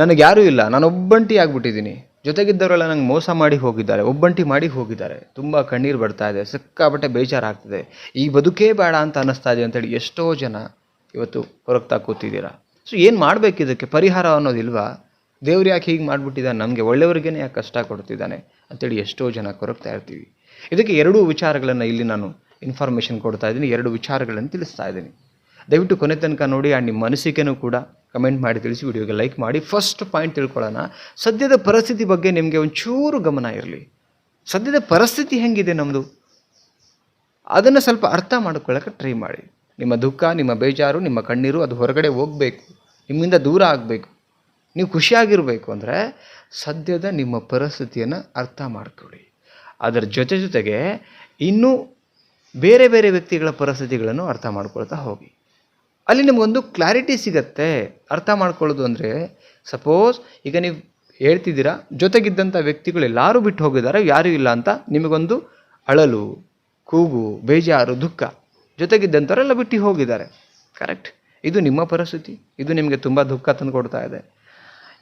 ನನಗೆ ಯಾರೂ ಇಲ್ಲ, ನಾನು ಒಬ್ಬಂಟಿ ಆಗಿಬಿಟ್ಟಿದ್ದೀನಿ. ಜೊತೆಗಿದ್ದವರೆಲ್ಲ ನಂಗೆ ಮೋಸ ಮಾಡಿ ಹೋಗಿದ್ದಾರೆ, ಒಬ್ಬಂಟಿ ಮಾಡಿ ಹೋಗಿದ್ದಾರೆ. ತುಂಬ ಕಣ್ಣೀರು ಬರ್ತಾ ಇದೆ, ಸಿಕ್ಕಾಪಟ್ಟೆ ಬೇಜಾರಾಗ್ತಿದೆ. ಈ ಬದುಕೇ ಬೇಡ ಅಂತ ಅನ್ನಿಸ್ತಾ ಇದೆ ಅಂತೇಳಿ ಎಷ್ಟೋ ಜನ ಇವತ್ತು ಹೊರಗ್ತಾ ಕೂತಿದ್ದೀರಾ. ಸೊ ಏನು ಮಾಡಬೇಕು ಇದಕ್ಕೆ? ಪರಿಹಾರ ಅನ್ನೋದಿಲ್ವಾ ದೇವ್ರು ಯಾಕೆ ಹೀಗೆ ಮಾಡಿಬಿಟ್ಟಿದ್ದಾನೆ? ನಮಗೆ ಒಳ್ಳೆಯವ್ರಿಗೇ ಯಾಕೆ ಕಷ್ಟ ಕೊಡ್ತಿದ್ದಾನೆ ಅಂತೇಳಿ ಎಷ್ಟೋ ಜನ ಕೊರಗ್ತಾ ಇರ್ತೀವಿ. ಇದಕ್ಕೆ ಎರಡೂ ವಿಚಾರಗಳನ್ನು ಇಲ್ಲಿ ನಾನು ಇನ್ಫಾರ್ಮೇಷನ್ ಕೊಡ್ತಾ ಇದ್ದೀನಿ, ಎರಡು ವಿಚಾರಗಳನ್ನು ತಿಳಿಸ್ತಾ ಇದ್ದೀನಿ. ದಯವಿಟ್ಟು ಕೊನೆ ತನಕ ನೋಡಿ, ಆ ನಿಮ್ಮ ಮನಸ್ಸಿಗೆನೂ ಕೂಡ ಕಮೆಂಟ್ ಮಾಡಿ ತಿಳಿಸಿ ವಿಡಿಯೋಗೆ ಲೈಕ್ ಮಾಡಿ. ಫಸ್ಟ್ ಪಾಯಿಂಟ್ ತಿಳ್ಕೊಳ್ಳೋಣ. ಸದ್ಯದ ಪರಿಸ್ಥಿತಿ ಬಗ್ಗೆ ನಿಮಗೆ ಒಂಚೂರು ಗಮನ ಇರಲಿ. ಸದ್ಯದ ಪರಿಸ್ಥಿತಿ ಹೆಂಗಿದೆ ನಮ್ಮದು ಅದನ್ನು ಸ್ವಲ್ಪ ಅರ್ಥ ಮಾಡ್ಕೊಳ್ಳೋಕೆ ಟ್ರೈ ಮಾಡಿ. ನಿಮ್ಮ ದುಃಖ, ನಿಮ್ಮ ಬೇಜಾರು, ನಿಮ್ಮ ಕಣ್ಣೀರು ಅದು ಹೊರಗಡೆ ಹೋಗಬೇಕು. ನಿಮ್ಮಿಂದ ದೂರ ಆಗಬೇಕು. ನೀವು ಖುಷಿಯಾಗಿರಬೇಕು ಅಂದರೆ ಸದ್ಯದ ನಿಮ್ಮ ಪರಿಸ್ಥಿತಿಯನ್ನು ಅರ್ಥ ಮಾಡಿಕೊಳ್ಳಿ. ಅದರ ಜೊತೆ ಜೊತೆಗೆ ಇನ್ನೂ ಬೇರೆ ಬೇರೆ ವ್ಯಕ್ತಿಗಳ ಪರಿಸ್ಥಿತಿಗಳನ್ನು ಅರ್ಥ ಮಾಡ್ಕೊಳ್ತಾ ಹೋಗಿ. ಅಲ್ಲಿ ನಿಮಗೊಂದು ಕ್ಲಾರಿಟಿ ಸಿಗತ್ತೆ. ಅರ್ಥ ಮಾಡ್ಕೊಳ್ಳೋದು ಅಂದರೆ ಸಪೋಸ್ ಈಗ ನೀವು ಹೇಳ್ತಿದ್ದೀರಾ, ಜೊತೆಗಿದ್ದಂಥ ವ್ಯಕ್ತಿಗಳು ಎಲ್ಲರೂ ಬಿಟ್ಟು ಹೋಗಿದ್ದಾರೆ, ಯಾರೂ ಇಲ್ಲ ಅಂತ ನಿಮಗೊಂದು ಅಳಲು, ಕೂಗು, ಬೇಜಾರು, ದುಃಖ ಜೊತೆಗಿದ್ದಂಥವರೆಲ್ಲ ಬಿಟ್ಟು ಹೋಗಿದ್ದಾರೆ. ಕರೆಕ್ಟ್ ಇದು ನಿಮ್ಮ ಪರಿಸ್ಥಿತಿ, ಇದು ನಿಮಗೆ ತುಂಬ ದುಃಖ ತಂದು ಕೊಡ್ತಾ ಇದೆ.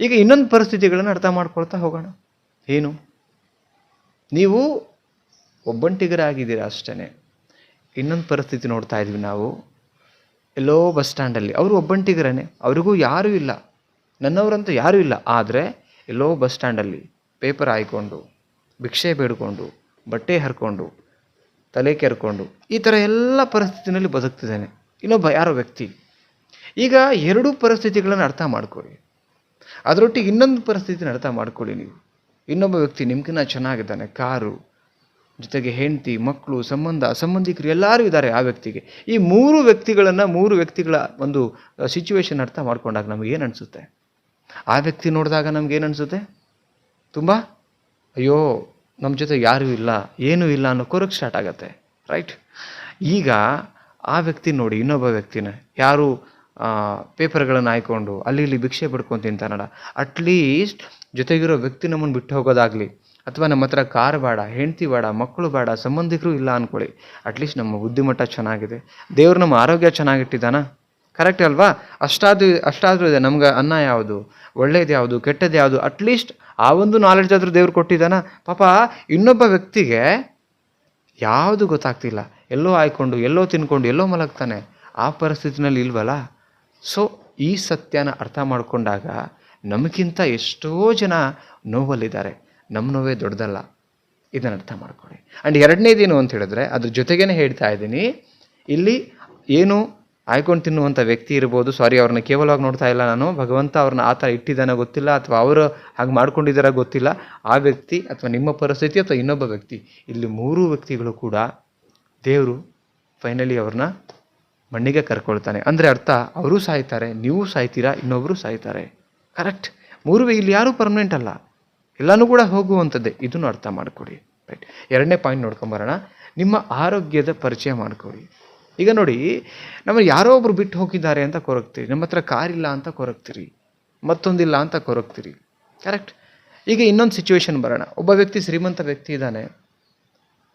ಈಗ ಇನ್ನೊಂದು ಪರಿಸ್ಥಿತಿಗಳನ್ನು ಅರ್ಥ ಮಾಡ್ಕೊಳ್ತಾ ಹೋಗೋಣ. ಏನು? ನೀವು ಒಬ್ಬಂಟಿಗರಾಗಿದ್ದೀರಾ ಅಷ್ಟೇ ಇನ್ನೊಂದು ಪರಿಸ್ಥಿತಿ ನೋಡ್ತಾ ಇದ್ವಿ ನಾವು. ಎಲ್ಲೋ ಬಸ್ ಸ್ಟ್ಯಾಂಡಲ್ಲಿ ಅವರು ಒಬ್ಬಂಟಿಗರೇ ಅವರಿಗೂ ಯಾರೂ ಇಲ್ಲ. ನನ್ನವರಂತೂ ಯಾರೂ ಇಲ್ಲ. ಆದರೆ ಎಲ್ಲೋ ಬಸ್ ಸ್ಟ್ಯಾಂಡಲ್ಲಿ ಪೇಪರ್ ಹಾಯ್ಕೊಂಡು, ಭಿಕ್ಷೆ ಬೇಡಿಕೊಂಡು, ಬಟ್ಟೆ ಹರ್ಕೊಂಡು, ತಲೆ ಕೆರ್ಕೊಂಡು ಈ ಥರ ಎಲ್ಲ ಪರಿಸ್ಥಿತಿನಲ್ಲಿ ಬದುಕ್ತಿದ್ದಾನೆ. ಇನ್ನೊಬ್ಬ ಯಾರೋ ವ್ಯಕ್ತಿ. ಈಗ ಎರಡೂ ಪರಿಸ್ಥಿತಿಗಳನ್ನು ಅರ್ಥ ಮಾಡ್ಕೊಳ್ಳಿ. ಅದರೊಟ್ಟಿಗೆ ಇನ್ನೊಂದು ಪರಿಸ್ಥಿತಿನ ಅರ್ಥ ಮಾಡ್ಕೊಳ್ಳಿ ನೀವು. ಇನ್ನೊಬ್ಬ ವ್ಯಕ್ತಿ ನಿಮ್ಗಿನ್ನ ಚೆನ್ನಾಗಿದ್ದಾನೆ. ಕಾರು ಜೊತೆಗೆ ಹೆಂಡತಿ, ಮಕ್ಕಳು, ಸಂಬಂಧ ಸಂಬಂಧಿಕರು ಎಲ್ಲರೂ ಇದ್ದಾರೆ ಆ ವ್ಯಕ್ತಿಗೆ. ಈ ಮೂರು ವ್ಯಕ್ತಿಗಳನ್ನು ಮೂರು ವ್ಯಕ್ತಿಗಳ ಒಂದು ಸಿಚುವೇಶನ್ ಅರ್ಥ ಮಾಡ್ಕೊಂಡಾಗ ಏನು ಅನಿಸುತ್ತೆ? ಆ ವ್ಯಕ್ತಿ ನೋಡಿದಾಗ ನಮ್ಗೆ ಏನು ಅನಿಸುತ್ತೆ? ತುಂಬ, ಅಯ್ಯೋ ನಮ್ಮ ಜೊತೆ ಯಾರೂ ಇಲ್ಲ, ಏನೂ ಇಲ್ಲ ಅನ್ನೋ ಕೊರಕ್ಕೆ ಸ್ಟಾರ್ಟ್ ಆಗುತ್ತೆ ರೈಟ್ ಈಗ ಆ ವ್ಯಕ್ತಿ ನೋಡಿ ಇನ್ನೊಬ್ಬ ವ್ಯಕ್ತಿನ, ಯಾರು ಪೇಪರ್ಗಳನ್ನು ಹಾಯ್ಕೊಂಡು, ಅಲ್ಲಿ ಇಲ್ಲಿ ಭಿಕ್ಷೆ ಬಿಡ್ಕೊಂಡು ತಿಂತಾನಲ್ಲ ಅಟ್ಲೀಸ್ಟ್ ಜೊತೆಗಿರೋ ವ್ಯಕ್ತಿ ನಮ್ಮನ್ನು ಬಿಟ್ಟು ಹೋಗೋದಾಗಲಿ ಅಥವಾ ನಮ್ಮ ಹತ್ರ ಕಾರ್ ಬೇಡ, ಹೆಂಡತಿ ಬೇಡ, ಮಕ್ಕಳು ಬೇಡ, ಸಂಬಂಧಿಕರು ಇಲ್ಲ ಅಂದ್ಕೊಳ್ಳಿ ಅಟ್ಲೀಸ್ಟ್ ನಮ್ಮ ಬುದ್ಧಿಮಟ್ಟ ಚೆನ್ನಾಗಿದೆ. ದೇವ್ರು ನಮ್ಮ ಆರೋಗ್ಯ ಚೆನ್ನಾಗಿಟ್ಟಿದ್ದಾನ? ಕರೆಕ್ಟ್ ಅಲ್ವಾ? ಅಷ್ಟಾದ್ರೂ, ಅಷ್ಟಾದರೂ ಇದೆ. ನಮ್ಗೆ ಅನ್ನ ಯಾವುದು? ಒಳ್ಳೇದು ಯಾವುದು? ಕೆಟ್ಟದ್ದು ಯಾವುದು? ಅಟ್ಲೀಸ್ಟ್ ಆ ಒಂದು ನಾಲೆಡ್ಜ್ ಆದರೂ ದೇವ್ರು ಕೊಟ್ಟಿದ್ದಾನ? ಪಾಪ, ಇನ್ನೊಬ್ಬ ವ್ಯಕ್ತಿಗೆ ಯಾವುದು ಗೊತ್ತಾಗ್ತಿಲ್ಲ. ಎಲ್ಲೋ ಆಯ್ಕೊಂಡು ಎಲ್ಲೋ ತಿನ್ಕೊಂಡು, ಎಲ್ಲೋ ಮಲಗ್ತಾನೆ. ಆ ಪರಿಸ್ಥಿತಿನಲ್ಲಿ ಇಲ್ವಲ್ಲ? ಸೊ ಈ ಸತ್ಯನ ಅರ್ಥ ಮಾಡಿಕೊಂಡಾಗ ನಮಗಿಂತ ಎಷ್ಟೋ ಜನ ನೋವಲ್ಲಿದ್ದಾರೆ. ನಮ್ಮ ನೋವೇ ದೊಡ್ಡದಲ್ಲ. ಇದನ್ನು ಅರ್ಥ ಮಾಡ್ಕೊಳ್ಳಿ. ಆ್ಯಂಡ್ ಎರಡನೇದೇನು ಅಂತ ಹೇಳಿದ್ರೆ, ಅದ್ರ ಜೊತೆಗೇನೆ ಹೇಳ್ತಾ ಇದ್ದೀನಿ. ಇಲ್ಲಿ ಏನು ಆಯ್ಕೊಂಡು ತಿನ್ನುವಂಥ ವ್ಯಕ್ತಿ ಇರ್ಬೋದು ಸಾರಿ ಅವ್ರನ್ನ ಕೇವಲವಾಗಿ ನೋಡ್ತಾ ಇಲ್ಲ ನಾನು, ಭಗವಂತ ಅವ್ರನ್ನ ಆ ಥರ ಇಟ್ಟಿದ್ದಾನೋ ಗೊತ್ತಿಲ್ಲ, ಅಥವಾ ಅವರು ಹಾಗೆ ಮಾಡ್ಕೊಂಡಿದ್ದಾರೋ ಗೊತ್ತಿಲ್ಲ, ಆ ವ್ಯಕ್ತಿ ಅಥವಾ ನಿಮ್ಮ ಪರಿಸ್ಥಿತಿ ಅಥವಾ ಇನ್ನೊಬ್ಬ ವ್ಯಕ್ತಿ, ಇಲ್ಲಿ ಮೂರು ವ್ಯಕ್ತಿಗಳು ಕೂಡ ದೇವರು ಫೈನಲಿ ಅವ್ರನ್ನ ಮಣ್ಣಿಗೆ ಕರ್ಕೊಳ್ತಾನೆ. ಅಂದರೆ ಅರ್ಥ, ಅವರು ಸಾಯ್ತಾರೆ, ನೀವು ಸಾಯ್ತೀರಾ ಇನ್ನೊಬ್ಬರು ಸಾಯ್ತಾರೆ. ಕರೆಕ್ಟ್ ಮೂರು ಇಲ್ಲಿ ಯಾರೂ ಪರ್ಮನೆಂಟ್ ಅಲ್ಲ. ಎಲ್ಲನೂ ಕೂಡ ಹೋಗುವಂಥದ್ದೇ. ಇದನ್ನು ಅರ್ಥ ಮಾಡಿಕೊಡಿ. ರೈಟ್ ಎರಡನೇ ಪಾಯಿಂಟ್ ನೋಡ್ಕೊಂಬರೋಣ ನಿಮ್ಮ ಆರೋಗ್ಯದ ಪರಿಚಯ ಮಾಡಿಕೊಡಿ. ಈಗ ನೋಡಿ ನಮ್ಮ ಯಾರೋ ಒಬ್ರು ಬಿಟ್ಟು ಹೋಗಿದ್ದಾರೆ ಅಂತ ಕೊರಗ್ತೀರಿ ನಮ್ಮ ಹತ್ರ ಕಾರಿಲ್ಲ ಅಂತ ಕೊರಗ್ತೀರಿ ಮತ್ತೊಂದಿಲ್ಲ ಅಂತ ಕೊರಗ್ತೀರಿ ಕರೆಕ್ಟ್ ಈಗ ಇನ್ನೊಂದು ಸಿಚುವೇಶನ್ ಬರೋಣ. ಒಬ್ಬ ವ್ಯಕ್ತಿ ಶ್ರೀಮಂತ ವ್ಯಕ್ತಿ ಇದ್ದಾನೆ.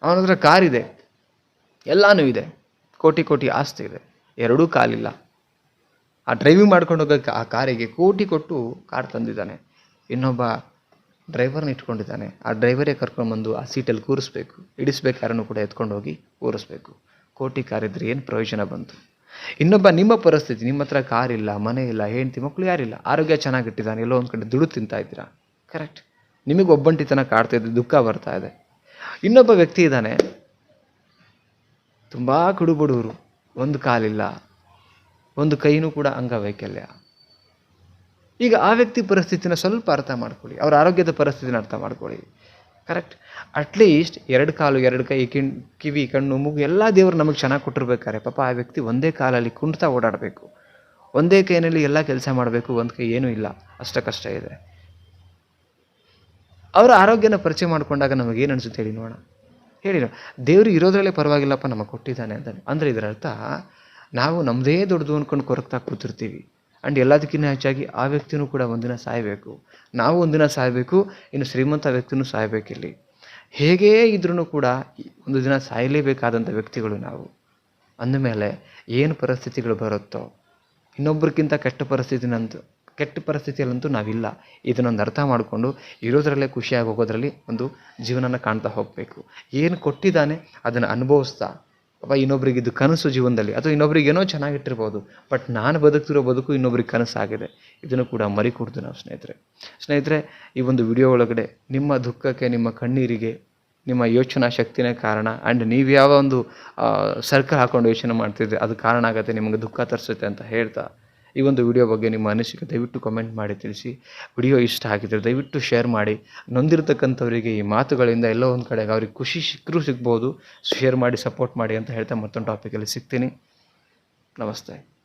ಅವನ ಹತ್ರ ಕಾರಿದೆ ಎಲ್ಲನೂ ಇದೆ. ಕೋಟಿ ಕೋಟಿ ಆಸ್ತಿ ಇದೆ. ಎರಡೂ ಕಾಲಿಲ್ಲ. ಆ ಡ್ರೈವಿಂಗ್ ಮಾಡ್ಕೊಂಡು ಹೋಗೋಕ್ಕೆ ಆ ಕಾರಿಗೆ ಕೋಟಿ ಕೊಟ್ಟು ಕಾರ್ ತಂದಿದ್ದಾನೆ. ಇನ್ನೊಬ್ಬ ಡ್ರೈವರ್ನ ಇಟ್ಕೊಂಡಿದ್ದಾನೆ. ಆ ಡ್ರೈವರೇ ಕರ್ಕೊಂಡ್ಬಂದು ಆ ಸೀಟಲ್ಲಿ ಕೂರಿಸ್ಬೇಕು. ಇಡಿಸ್ಬೇಕಾದ್ರೂ ಕೂಡ ಎತ್ಕೊಂಡು ಹೋಗಿ ಕೂರಿಸ್ಬೇಕು. ಕೋಟಿ ಕಾರಿದ್ರೆ ಏನು ಪ್ರಯೋಜನ ಬಂತು? ಇನ್ನೊಬ್ಬ ನಿಮ್ಮ ಪರಿಸ್ಥಿತಿ, ನಿಮ್ಮ ಹತ್ರ ಇಲ್ಲ, ಮನೆ ಇಲ್ಲ, ಹೆಂಡತಿ ಮಕ್ಕಳು ಯಾರಿಲ್ಲ ಆರೋಗ್ಯ ಚೆನ್ನಾಗಿಟ್ಟಿದ್ದಾನೆ ಎಲ್ಲೋ ಒಂದು ಕಡೆ ದುಡ್ಡು ತಿಂತಾ ಇದ್ದೀರಾ? ಕರೆಕ್ಟ್ ನಿಮಗೆ ಒಬ್ಬಂಟಿತನ ಕಾಡ್ತಾ ದುಃಖ ಬರ್ತಾ ಇದೆ. ಇನ್ನೊಬ್ಬ ವ್ಯಕ್ತಿ ಇದ್ದಾನೆ. ತುಂಬ ಕುಡುಬಡವರು ಒಂದು ಕಾಲಿಲ್ಲ. ಒಂದು ಕೈನೂ ಕೂಡ ಅಂಗವೈಕಲ್ಯ. ಈಗ ಆ ವ್ಯಕ್ತಿ ಪರಿಸ್ಥಿತಿನ ಸ್ವಲ್ಪ ಅರ್ಥ ಮಾಡ್ಕೊಳ್ಳಿ. ಅವ್ರ ಆರೋಗ್ಯದ ಪರಿಸ್ಥಿತಿನ ಅರ್ಥ ಮಾಡ್ಕೊಳ್ಳಿ. ಕರೆಕ್ಟ್ ಅಟ್ಲೀಸ್ಟ್ ಎರಡು ಕಾಲು, ಎರಡು ಕೈ ಕಿಣ್ ಕಿವಿ, ಕಣ್ಣು, ಮೂಗು, ಎಲ್ಲ ದೇವರು ನಮಗೆ ಚೆನ್ನಾಗಿ ಕೊಟ್ಟಿರ್ಬೇಕಾರೆ ಪಾಪ ಆ ವ್ಯಕ್ತಿ ಒಂದೇ ಕಾಲಲ್ಲಿ ಕುಣ್ತಾ ಓಡಾಡಬೇಕು. ಒಂದೇ ಕೈನಲ್ಲಿ ಎಲ್ಲ ಕೆಲಸ ಮಾಡಬೇಕು, ಒಂದು ಕೈ ಏನೂ ಇಲ್ಲ. ಅಷ್ಟ ಕಷ್ಟ ಇದೆ. ಅವರ ಆರೋಗ್ಯನ ಪರಿಚಯ ಮಾಡಿಕೊಂಡಾಗ ನಮಗೇನು ಅನಿಸುತ್ತೆ ಹೇಳಿ ನೋಡೋಣ. ಹೇಳಿ ದೇವರು ಇರೋದ್ರಲ್ಲೇ ಪರವಾಗಿಲ್ಲಪ್ಪ ನಮಗೆ ಕೊಟ್ಟಿದ್ದಾನೆ ಅಂತ ಅಂದರೆ ಇದರ ಅರ್ಥ ನಾವು ನಮ್ಮದೇ ದೊಡ್ಡದು ಅಂದ್ಕೊಂಡು ಕೊರಗ್ತಾ ಕೂತಿರ್ತೀವಿ. ಆ್ಯಂಡ್ ಎಲ್ಲದಕ್ಕಿಂತ ಹೆಚ್ಚಾಗಿ ಆ ವ್ಯಕ್ತಿನೂ ಕೂಡ ಒಂದಿನ ಸಾಯಬೇಕು. ನಾವು ಒಂದಿನ ಸಾಯಬೇಕು, ಇನ್ನು ಶ್ರೀಮಂತ ವ್ಯಕ್ತಿನೂ ಸಾಯಬೇಕಿಲ್ಲಿ. ಹೇಗೇ ಇದ್ರೂ ಕೂಡ ಒಂದು ದಿನ ಸಾಯಲೇಬೇಕಾದಂಥ ವ್ಯಕ್ತಿಗಳು ನಾವು. ಅಂದಮೇಲೆ ಏನು ಪರಿಸ್ಥಿತಿಗಳು ಬರುತ್ತೋ ಇನ್ನೊಬ್ರಿಗಿಂತ ಕೆಟ್ಟ ಪರಿಸ್ಥಿತಿನಂತೂ, ಕೆಟ್ಟ ಪರಿಸ್ಥಿತಿಯಲ್ಲಂತೂ ನಾವಿಲ್ಲ. ಇದನ್ನೊಂದು ಅರ್ಥ ಮಾಡಿಕೊಂಡು ಇರೋದರಲ್ಲೇ ಖುಷಿಯಾಗಿ ಹೋಗೋದರಲ್ಲಿ ಒಂದು ಜೀವನನ ಕಾಣ್ತಾ ಹೋಗಬೇಕು. ಏನು ಕೊಟ್ಟಿದ್ದಾನೆ ಅದನ್ನು ಅನುಭವಿಸ್ತಾ ಪಾಪ ಇನ್ನೊಬ್ರಿಗೆ ಇದು ಕನಸು ಜೀವನದಲ್ಲಿ. ಅಥವಾ ಇನ್ನೊಬ್ರಿಗೆ ಏನೋ ಚೆನ್ನಾಗಿಟ್ಟಿರ್ಬೋದು. ಬಟ್ ನಾನು ಬದುಕ್ತಿರೋ ಬದುಕು ಇನ್ನೊಬ್ರಿಗೆ ಕನಸಾಗಿದೆ. ಇದನ್ನು ಕೂಡ ಮರಿಕೊಡ್ತು ನಾವು ಸ್ನೇಹಿತರೆ. ಸ್ನೇಹಿತರೆ, ಈ ಒಂದು ವಿಡಿಯೋ ಒಳಗಡೆ ನಿಮ್ಮ ದುಃಖಕ್ಕೆ, ನಿಮ್ಮ ಕಣ್ಣೀರಿಗೆ, ನಿಮ್ಮ ಯೋಚನಾ ಶಕ್ತಿನೇ ಕಾರಣ ಆ್ಯಂಡ್ ನೀವು ಯಾವ ಒಂದು ಸರ್ಕಲ್ ಹಾಕ್ಕೊಂಡು ಯೋಚನೆ ಮಾಡ್ತಿದ್ರೆ, ಅದು ಕಾರಣ ಆಗುತ್ತೆ, ನಿಮಗೆ ದುಃಖ ತರಿಸುತ್ತೆ ಅಂತ ಹೇಳ್ತಾ ಈ ಒಂದು ವಿಡಿಯೋ ಬಗ್ಗೆ ನಿಮ್ಮ ಅನಿಸಿಕೆ, ದಯವಿಟ್ಟು ಕಮೆಂಟ್ ಮಾಡಿ ತಿಳಿಸಿ. ವಿಡಿಯೋ ಇಷ್ಟ ಆಗಿದ್ದರೆ ದಯವಿಟ್ಟು ಶೇರ್ ಮಾಡಿ. ನೊಂದಿರ್ತಕ್ಕಂಥವರಿಗೆ ಈ ಮಾತುಗಳಿಂದ ಎಲ್ಲೋ ಒಂದು ಕಡೆಗೆ ಅವ್ರಿಗೆ ಖುಷಿ ಸಿಕ್ಕರೂ ಸಿಗ್ಬೋದು. ಶೇರ್ ಮಾಡಿ ಸಪೋರ್ಟ್ ಮಾಡಿ ಅಂತ ಹೇಳ್ತಾ ಮತ್ತೊಂದು ಟಾಪಿಕಲ್ಲಿ ಸಿಗ್ತೀನಿ. ನಮಸ್ತೆ.